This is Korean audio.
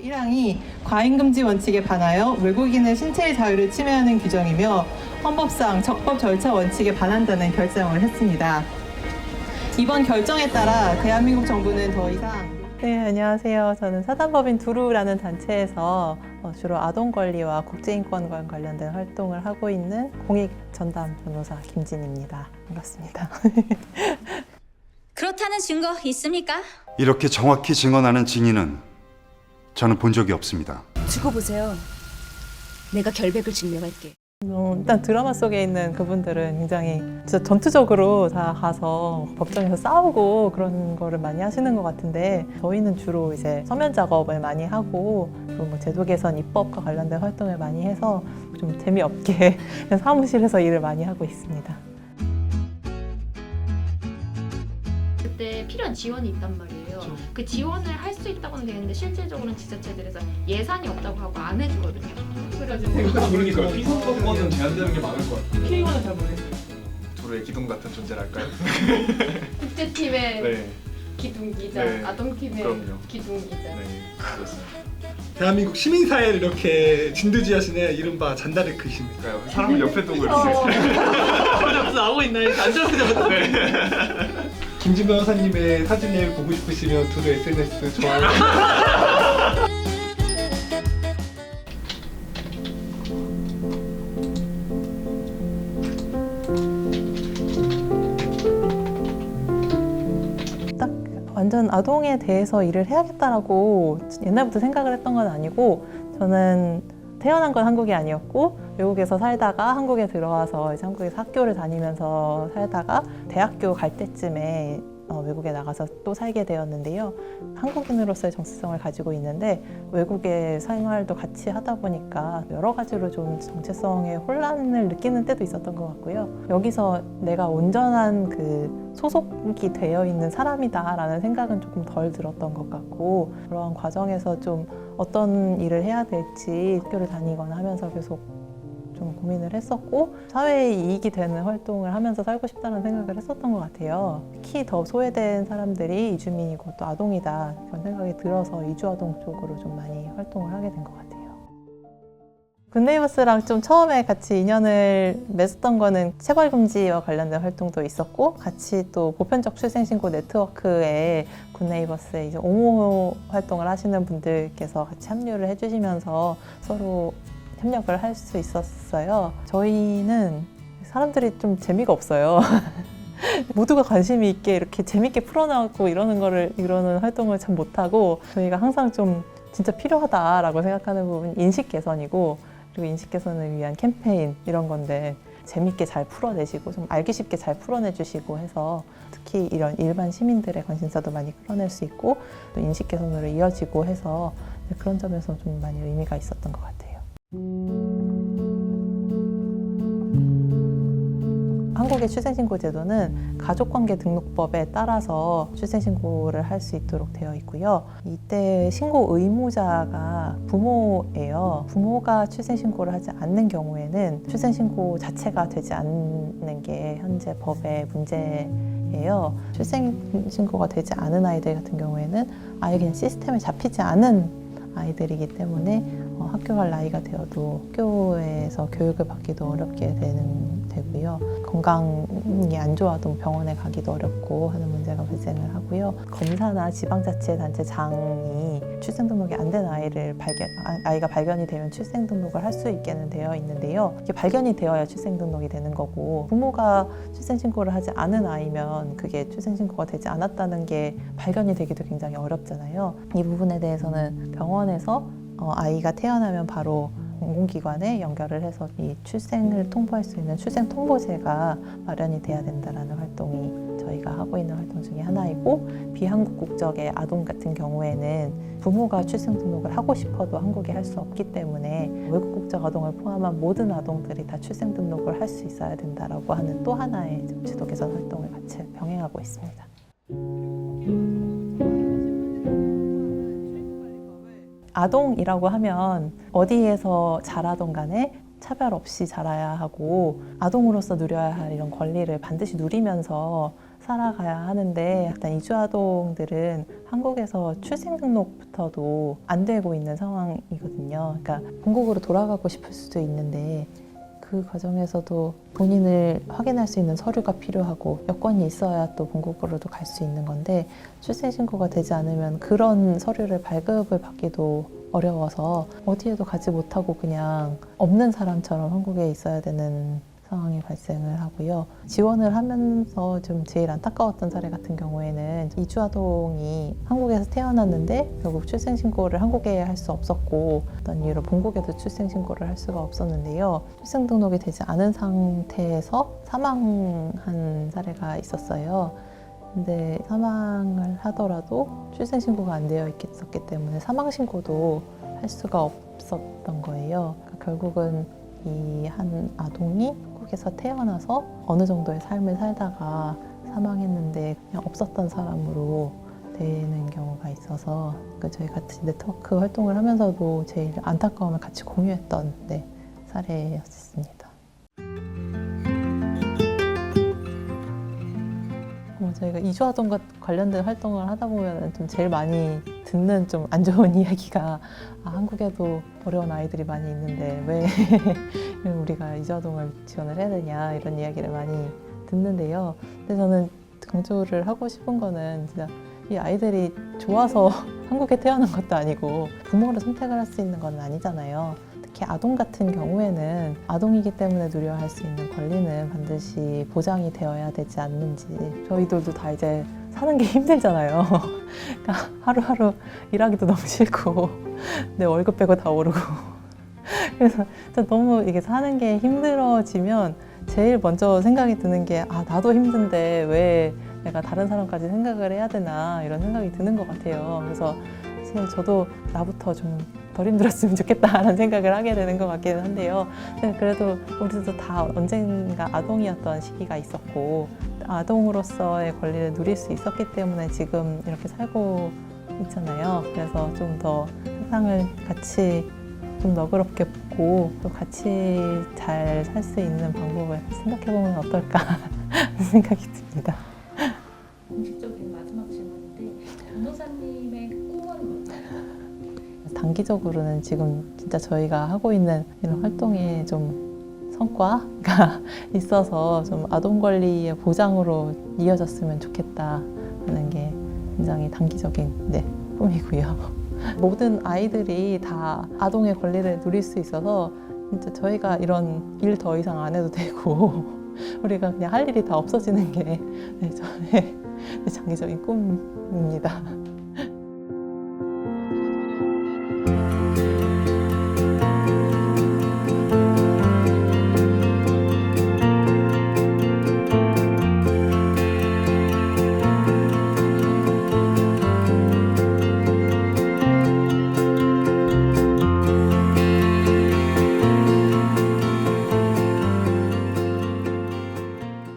일항이 과잉금지 원칙에 반하여 외국인의 신체의 자유를 침해하는 규정이며 헌법상 적법 절차 원칙에 반한다는 결정을 했습니다. 이번 결정에 따라 대한민국 정부는 더 이상 네, 안녕하세요. 저는 사단법인 두루라는 단체에서 어, 주로 아동 권리와 국제인권과 관련된 활동을 하고 있는 공익 전담 변호사 김진입니다. 반갑습니다. 그렇다는 증거 있습니까? 이렇게 정확히 증언하는 증인은 저는 본 적이 없습니다. 두고 보세요. 내가 결백을 증명할게. 어, 일단 드라마 속에 있는 그분들은 굉장히 진짜 전투적으로 다 가서 법정에서 싸우고 그런 거를 많이 하시는 것 같은데 저희는 주로 이제 서면 작업을 많이 하고 그리고 뭐 제도 개선 입법과 관련된 활동을 많이 해서 좀 재미없게 사무실에서 일을 많이 하고 있습니다. 때 필요한 지원이 있단 말이에요. 그 지원을 할 수 있다고는 되는데 실질적으로는 지자체들에서 예산이 없다고 하고 안 해주거든요. 그래가지고 그러니까 피선거권은 제한되는 게 많을 것 같아요. K관은 잘 모르겠어요. 둘의 기둥 같은 존재랄까요? 국제팀의 네, 기둥 기자, 네. 아동팀의 그럼요. 기둥 기자. 네, 그렇습니다. 대한민국 시민사회를 이렇게 진두지하시는 이른바 잔다르크이십니다. 그러니까요. 사람을 옆에 두고 어. 이렇게. 무슨 나오고 있나요? 안 들어보자마자. 김진 변호사님의 사진을 보고 싶으시면 두루 SNS 좋아요. 딱 완전 아동에 대해서 일을 해야겠다라고 옛날부터 생각을 했던 건 아니고 저는 태어난 건 한국이 아니었고 외국에서 살다가 한국에 들어와서 이제 한국에서 학교를 다니면서 살다가 대학교 갈 때쯤에 어, 외국에 나가서 또 살게 되었는데요. 한국인으로서의 정체성을 가지고 있는데 외국의 생활도 같이 하다 보니까 여러 가지로 좀 정체성의 혼란을 느끼는 때도 있었던 것 같고요. 여기서 내가 온전한 그 소속이 되어 있는 사람이다라는 생각은 조금 덜 들었던 것 같고 그러한 과정에서 좀 어떤 일을 해야 될지 학교를 다니거나 하면서 계속 좀 고민을 했었고 사회에 이익이 되는 활동을 하면서 살고 싶다는 생각을 했었던 것 같아요. 특히 더 소외된 사람들이 이주민이고 또 아동이다 그런 생각이 들어서 이주아동 쪽으로 좀 많이 활동을 하게 된 것 같아요. 굿네이버스랑 좀 처음에 같이 인연을 맺었던 거는 체벌 금지와 관련된 활동도 있었고 같이 또 보편적 출생 신고 네트워크에 굿네이버스에 이제 옹호 활동을 하시는 분들께서 같이 합류를 해주시면서 서로 협력을 할 수 있었어요. 저희는 사람들이 좀 재미가 없어요. 모두가 관심이 있게 이렇게 재밌게 풀어나가고 이러는 거를 이러는 활동을 참 못하고 저희가 항상 좀 진짜 필요하다라고 생각하는 부분 인식 개선이고 그리고 인식 개선을 위한 캠페인 이런 건데 재밌게 잘 풀어내시고 좀 알기 쉽게 잘 풀어내주시고 해서 특히 이런 일반 시민들의 관심사도 많이 끌어낼 수 있고 또 인식 개선으로 이어지고 해서 그런 점에서 좀 많이 의미가 있었던 것 같아요. 한국의 출생신고 제도는 가족관계 등록법에 따라서 출생신고를 할 수 있도록 되어 있고요. 이때 신고 의무자가 부모예요. 부모가 출생신고를 하지 않는 경우에는 출생신고 자체가 되지 않는 게 현재 법의 문제예요. 출생신고가 되지 않은 아이들 같은 경우에는 아예 그냥 시스템에 잡히지 않은 아이들이기 때문에 어, 학교 갈 나이가 되어도 학교에서 교육을 받기도 어렵게 되는 되고요. 건강이 안 좋아도 병원에 가기도 어렵고 하는 문제가 발생을 하고요. 검사나 지방자치단체 장이 출생 등록이 안 된 아이를 발견 아- 아이가 발견이 되면 출생 등록을 할 수 있게는 되어 있는데요. 이게 발견이 되어야 출생 등록이 되는 거고 부모가 출생 신고를 하지 않은 아이면 그게 출생 신고가 되지 않았다는 게 발견이 되기도 굉장히 어렵잖아요. 이 부분에 대해서는 병원에서 어, 아이가 태어나면 바로 공공기관에 연결을 해서 이 출생을 통보할 수 있는 출생 통보제가 마련이 돼야 된다라는 활동이 저희가 하고 있는 활동 중에 하나이고 비한국 국적의 아동 같은 경우에는 부모가 출생 등록을 하고 싶어도 한국에 할 수 없기 때문에 외국 국적 아동을 포함한 모든 아동들이 다 출생 등록을 할 수 있어야 된다라고 하는 또 하나의 지도 개선 활동을 같이 병행하고 있습니다. 아동이라고 하면 어디에서 자라던 간에 차별 없이 자라야 하고 아동으로서 누려야 할 이런 권리를 반드시 누리면서 살아가야 하는데 일단 이주 아동들은 한국에서 출생 등록부터도 안 되고 있는 상황이거든요. 그러니까 본국으로 돌아가고 싶을 수도 있는데 그 과정에서도 본인을 확인할 수 있는 서류가 필요하고 여건이 있어야 또 본국으로도 갈 수 있는 건데 출생 신고가 되지 않으면 그런 서류를 발급을 받기도 어려워서 어디에도 가지 못하고 그냥 없는 사람처럼 한국에 있어야 되는 상황이 발생을 하고요. 지원을 하면서 좀 제일 안타까웠던 사례 같은 경우에는 이주아동이 한국에서 태어났는데 결국 출생신고를 한국에 할 수 없었고 어떤 이유로 본국에도 출생신고를 할 수가 없었는데요. 출생 등록이 되지 않은 상태에서 사망한 사례가 있었어요. 근데 사망을 하더라도 출생신고가 안 되어 있었기 때문에 사망신고도 할 수가 없었던 거예요. 그러니까 결국은 이 한 아동이 한국에서 태어나서 어느 정도의 삶을 살다가 사망했는데 그냥 없었던 사람으로 되는 경우가 있어서 그 저희 같이 네트워크 활동을 하면서도 제일 안타까움을 같이 공유했던 네, 사례였습니다. 뭐 저희가 이주아동과 관련된 활동을 하다 보면 좀 제일 많이 듣는 좀 안 좋은 이야기가 아, 한국에도 어려운 아이들이 많이 있는데 왜 우리가 이주아동을 지원을 해야 되냐 이런 이야기를 많이 듣는데요. 근데 저는 강조를 하고 싶은 거는 진짜 이 아이들이 좋아서 한국에 태어난 것도 아니고 부모를 선택을 할 수 있는 건 아니잖아요. 특히 아동 같은 경우에는 아동이기 때문에 누려야 할수 있는 권리는 반드시 보장이 되어야 되지 않는지 저희들도 다 이제 사는 게 힘들잖아요. 그러니까 하루하루 일하기도 너무 싫고 내 월급 빼고 다 오르고 그래서 너무 이게 사는 게 힘들어지면 제일 먼저 생각이 드는 게 아 나도 힘든데 왜 내가 다른 사람까지 생각을 해야 되나 이런 생각이 드는 것 같아요. 그래서 사실 저도 나부터 좀 덜 힘들었으면 좋겠다라는 생각을 하게 되는 것 같기는 한데요. 근데 그래도 우리도 다 언젠가 아동이었던 시기가 있었고 아동으로서의 권리를 누릴 수 있었기 때문에 지금 이렇게 살고 있잖아요. 그래서 좀 더 세상을 같이 좀 너그럽게 보고 또 같이 잘 살 수 있는 방법을 생각해 보면 어떨까 생각이 듭니다. 단기적으로는 지금 진짜 저희가 하고 있는 이런 활동에 좀 성과가 있어서 좀 아동 권리의 보장으로 이어졌으면 좋겠다 하는 게 굉장히 단기적인 네, 꿈이고요. 모든 아이들이 다 아동의 권리를 누릴 수 있어서 진짜 저희가 이런 일 더 이상 안 해도 되고 우리가 그냥 할 일이 다 없어지는 게 네, 저의 장기적인 꿈입니다.